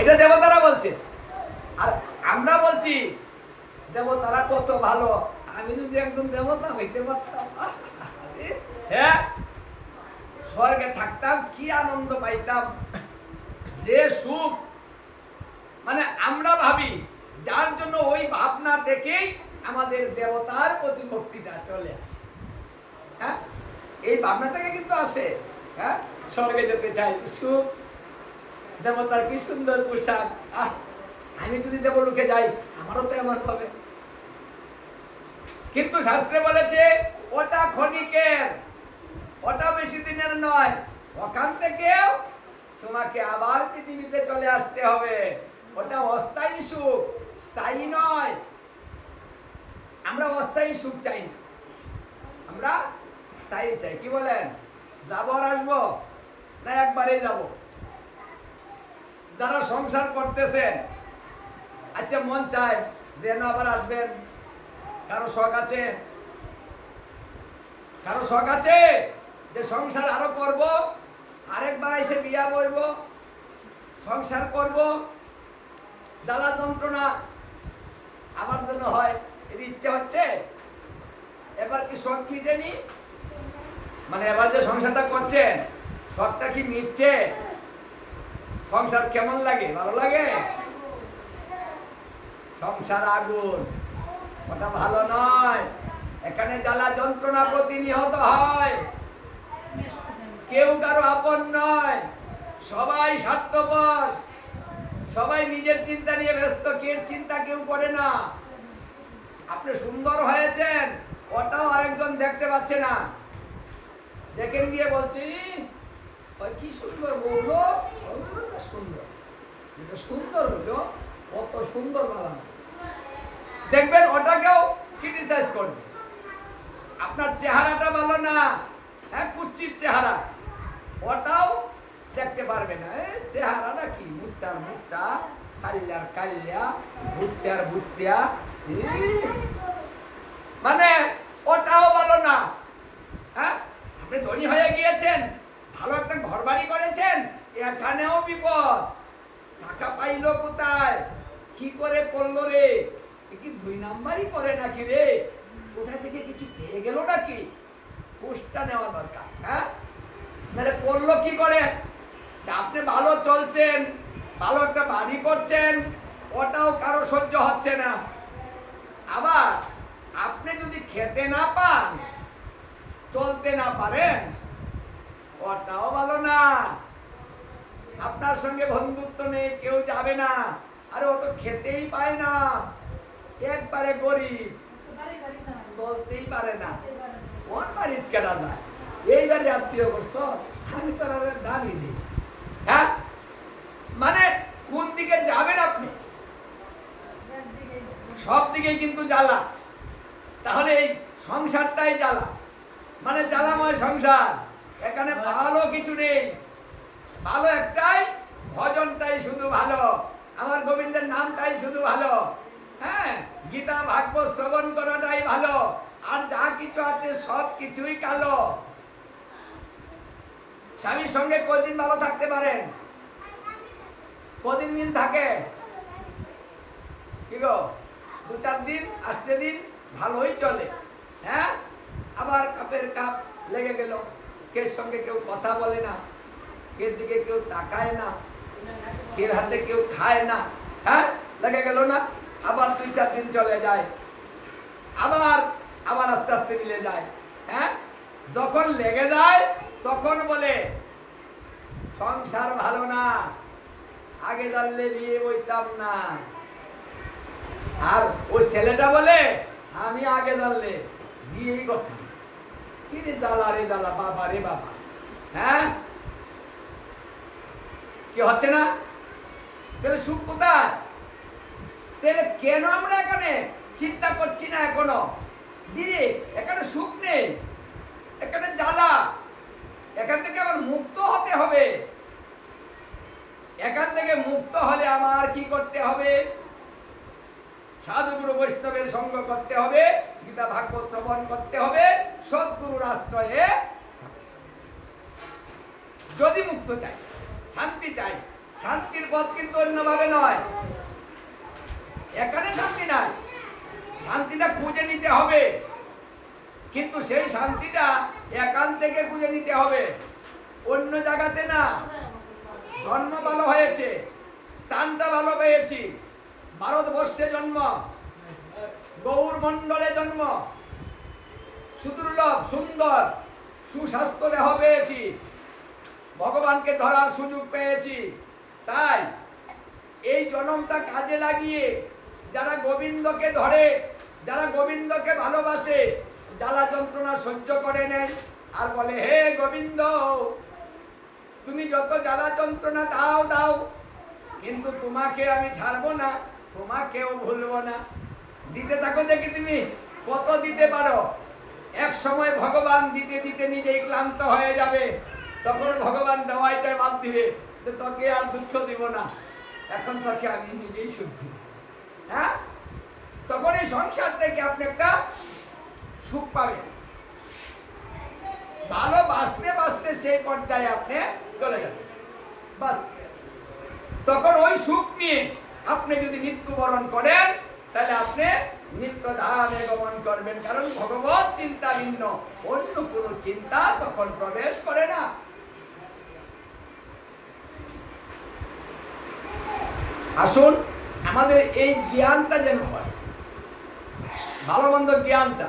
এটা দেবতারা বলছে। আর আমরা বলছি, দেবতারা কত ভালো। আমি যদি একজন দেবতা হইতে পারতাম। হ্যাঁ স্বর্গে থাকতাম, কি আনন্দ পাইতাম। যে সুখ। মানে আমরা ভাবি, যার জন্য ওই ভাবনা থেকেই আমাদের দেবতার প্রতি ভক্তিটা চলে আসে। হ্যাঁ এই ভাবনা থেকে কিন্তু আসে। হ্যাঁ স্বর্গে যেতে চাই, সুখ দেবতার কি সুন্দর পোশাক। আহ, আমি যদি দেবলোকে যাই, আমারও তো এমন হবে। কিন্তু শাস্ত্রে বলেছে, ওটা ক্ষণিকের, ওটা বেশি দিনের নয়। ওখান থেকেও তোমাকে আবার পৃথিবীতে চলে আসতে হবে। ওটা অস্থায়ী সুখ, স্থায়ী নয়। আমরা অস্থায়ী সুখ চাই না। আমরা স্থায়ী চাই। কি বলেন? যাব আর আসব? না একবারেই যাব? যারা সংসার করতেছেন। আচ্ছা মন চায় যেন আবার আসবেন। কারও শখ আছে? কারও শখ আছে যে সংসার আরও করব? আরেকবার এসে বিয়া করব? সংসার করব? জ্বালা যন্ত্রণা আমার জন্য হয়, এর ইচ্ছে হচ্ছে? এবার কি শখ মিটেনি? মানে এবার যে সংসারটা করছেন, শখটা কি মিটছে? সংসার কেমন লাগে? ভালো লাগে? সংসার আগুন। ওটা ভালো নয়। এখানে জ্বালা যন্ত্রণা প্রতিনিহত হয়। কেউ কারও আপন নয়। সবাই স্বার্থপর। সবাই নিজের চিন্তা নিয়ে ব্যস্ত। কে চিন্তা কেউ করে না। আপনি সুন্দর হয়েছেন। ওটাও আরেকজন দেখতে পাচ্ছে না। দেখেন গিয়ে বলছি ওই কি সুন্দর বলল বলল সুন্দর। কিন্তু সুন্দর হলো কত সুন্দর বানানো দেখবেন ওটাকেও ক্রিটিসাইজ করবে। আপনার চেহারাটা ভালো না? হ্যাঁ কুচ্ছির চেহারা। ওটাও দেখতে পারবে না। এ, চেহারাটা কি মুখটার মুখটা কাল্যার কাল্যা ভুট্টার ভুট্টা। মানে ওটাও ভালো না। হ্যাঁ আপনি ধনী হয়ে গিয়েছেন। ভালো একটা ঘর বাড়ি করেছেন, এখানেও বিপদ। টাকা পাইলো কোথায়? কি করে করল রে? কি দুই নাম্বারই করে নাকি রে? কোথা থেকে কিছু পেয়ে গেল নাকি? পোস্টটা নেওয়া দরকার হ্যাঁ? মানে করল কি করে? আপনি ভালো চলছেন, ভালো একটা বাড়ি করছেন, ওটাও কারও সহ্য হচ্ছে না। আবার আপনি যদি খেতে না পান, চলতে না পারেন ওটাও ভালো না। আপনার সঙ্গে বন্ধুত্ব নেই কেউ যাবে না। আরে ও তো খেতেই পায় না। একবারে গরিব। চলতেই পারে না। ওর বাড়ির কেনা যায়? এই বাড়ি আত্মীয় করছ। আমি তো আর দামি দিই। হ্যাঁ? মানে কোন দিকে যাবেন আপনি? সব দিকে কিন্তু জ্বালা। তাহলে এই সংসারটাই জ্বালা। মানে জ্বালাময় সংসার। এখানে ভালো কিছু নেই। ভালো একটাই, ভজনটাই শুধু ভালো। আমার গোবিন্দের নামটাই শুধু ভালো। হ্যাঁ গীতা, ভাগবত শ্রবণ করাটাই ভালো। আর যা কিছু আছে, সব কিছুই কালো। স্বামীর সঙ্গে কদিন ভালো থাকতে পারেন? কদিন মিল থাকে? কি গো? দু চার দিন, আসতে দিন, ভালোই চলে। হ্যাঁ? আবার কাপের কাপ লেগে গেল। কে সঙ্গে কেউ কথা বলে না? কে দিকে কেউ তাকায় না? কে হাতে কেউ খায় না? হ্যাঁ লেগে গেল না? আবার দুই, চার দিন চলে যায়। আবার আবার আস্তে আস্তে মিলে যায়। হ্যাঁ? যখন লেগে যায়, তখন বলে, সংসার ভালো না। আগে জানলে বিয়ে বইতাম না। আর ওই ছেলেটা বলে, আমি আগে জানলে বিয়েই করতাম। কি রে জ্বালা রে জ্বালা, বাবা রে বাবা। হ্যাঁ? কি হচ্ছে না? তাহলে সুখ কোথায়? তাহলে কেন আমরা এখানে চিন্তা করছি না এখনও? দিদি, এখানে সুখ নেই, এখানে জ্বালা। এখান থেকে আবার মুক্ত হতে হবে। এখান থেকে মুক্ত হলে আমার কি করতে হবে? সাধুগুরু বৈষ্ণবের সঙ্গ করতে হবে, গীতা ভাগ্য শ্রবণ করতে হবে, সদ্গুরুর আশ্রয়ে। যদি মুক্ত চাই শান্তি চাই শান্তির পথ কিন্তু অন্যভাবে নয়। এখানে শান্তি নাই। শান্তিটা খুঁজে নিতে হবে। কিন্তু সেই শান্তিটা একান থেকে খুঁজে নিতে হবে। অন্য জায়গাতে না। জন্ম ভালো হয়েছে, স্থানটা ভালো পেয়েছি। ভারতবর্ষে জন্ম, গৌর মণ্ডলে জন্ম। সুদুর্লভ, সুন্দর, সুস্বাস্থ্য দেহ পেয়েছি। ভগবানকে ধরার সুযোগ পেয়েছি। তাই এই জনমটা কাজে লাগিয়ে যারা গোবিন্দকে ধরে, যারা গোবিন্দকে ভালোবাসে, জ্বালা যন্ত্রণা সহ্য করে নেয় আর বলে, হে গোবিন্দ, তুমি যত জ্বালা যন্ত্রণা দাও দাও, কিন্তু তোমাকে আমি ছাড়বো না। তোমাকেও ভুলবো না। দিতে থাকো দেখি তুমি, কত দিতে পারো? এক সময় ভগবান দিতে দিতে নিজেই ক্লান্ত হয়ে যাবে। তখন ভগবান দেওয়াইটা বাদ দিবে যে, তোকে আর দুঃখ দিব না। এখন তোকে আমি নিজেই দিব। হ্যাঁ? তখন এই সংসার থেকে আপনি একটা সুখ পাবেন। ভালো বাঁচতে বাঁচতে সেই পর্যায়ে আপনি চলে যাবেন। বাস। তখন ওই সুখ নিয়ে আপনি যদি মৃত্যুবরণ করেন, তাহলে আপনি নিত্য ধামে গমন করবেন। কারণ ভগবত চিন্তা ভিন্ন। অন্য কোনো চিন্তা তখন প্রবেশ করে না। আসুন, আমাদের এই জ্ঞানটা যেন হয়। ভালো মন্দ জ্ঞানটা।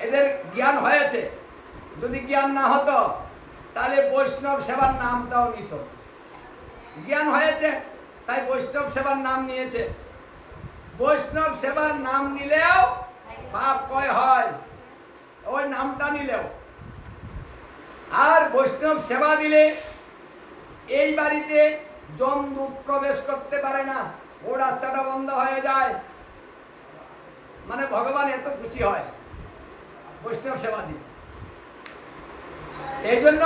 এদের জ্ঞান হয়েছে। যদি জ্ঞান না হতো, তাহলে বৈষ্ণব সেবার নামটাও নিত। জ্ঞান হয়েছে। তাই বৈষ্ণব সেবার নাম নিয়েছে। বৈষ্ণব সেবার নাম নিলেও পাপ কয় হয়? ওই নামটা নিলেও। আর বৈষ্ণব সেবা দিলে এই বাড়িতে জমদূত প্রবেশ করতে পারে না। ও রাস্তাটা বন্ধ হয়ে যায়। মানে ভগবান এত খুশি হয় বৈষ্ণব সেবা দিলে এই জন্য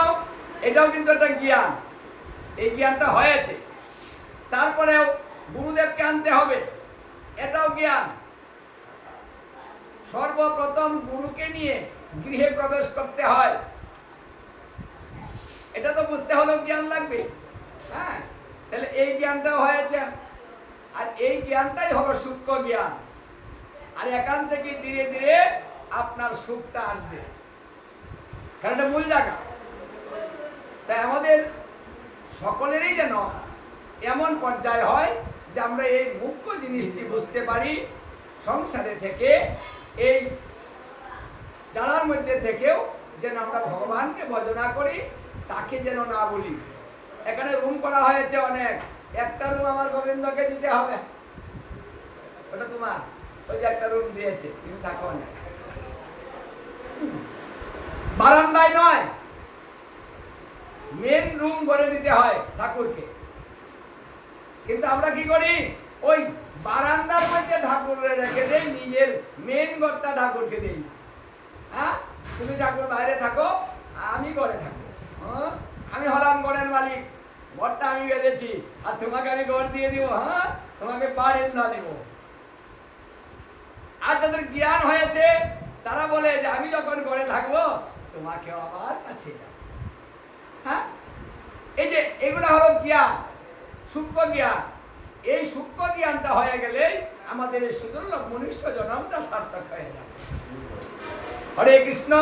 এটাও কিন্তু একটা জ্ঞান। এই জ্ঞানটা হয়েছে। তারপরেও গুরুদেবকে আনতে হবে। এটাও জ্ঞান। সর্বপ্রথম গুরুকে নিয়ে গৃহে প্রবেশ করতে হয়। এটা তো বুঝতে হলেও জ্ঞান লাগবে। হ্যাঁ তাহলে এই জ্ঞানটাও হয়েছে। আর এই জ্ঞানটাই হলো সূক্ষ্ম জ্ঞান। আর এখান থেকে ধীরে ধীরে আপনার সুখটা আসবে। কারণ এটা মূল জায়গা। তাই আমাদের সকলেরই যেন এমন পর্যায়ে হয় যে আমরা এই মুখ্য জিনিসটি বুঝতে পারি সংসারে থেকে, এই জানার মধ্যে থেকেও যেন আমরা ভগবানকে ভজনা করি, তাকে যেন না বলি। এখানে রুম করা হয়েছে অনেক। একটা রুম আমার গোবিন্দকে দিতে হবে। ওটা তোমার। ওই যে একটা রুম দিয়েছে, তুমি থাকো অনেক বারান্দায় নয়। মেন রুম করে দিতে হয় ঠাকুরকে। কিন্তু আমরা কি করি? ওই বারান্দার মধ্যে ঠাকুর রেখে দেই, নিজের মেন ঘরটা ঠাকুরকে দেই। হ্যাঁ? তুমি ঠাকুর বাইরে থাকো, আমি ঘরে থাকব। হ্যাঁ? আমি হলাম ঘরের মালিক, ঘরটা আমি বেঁধেছি, আর তোমাকে আমি ঘর দিয়ে দিব হ্যাঁ? তোমাকে বারিন্দা দেব। আর যাদের জ্ঞান হয়েছে, তারা বলে যে আমি যখন ঘরে থাকব তোমাকে আবার কাছে হ্যাঁ? এই যে এগুলো হলো জ্ঞান। সূক্ষ্ম জ্ঞান এই সূক্ষ্ম জ্ঞানটা হয়ে গেলেই আমাদের এই সুদুর্লভ মনুষ্য জনমটা সার্থক হয়ে যাবে। হরে কৃষ্ণ।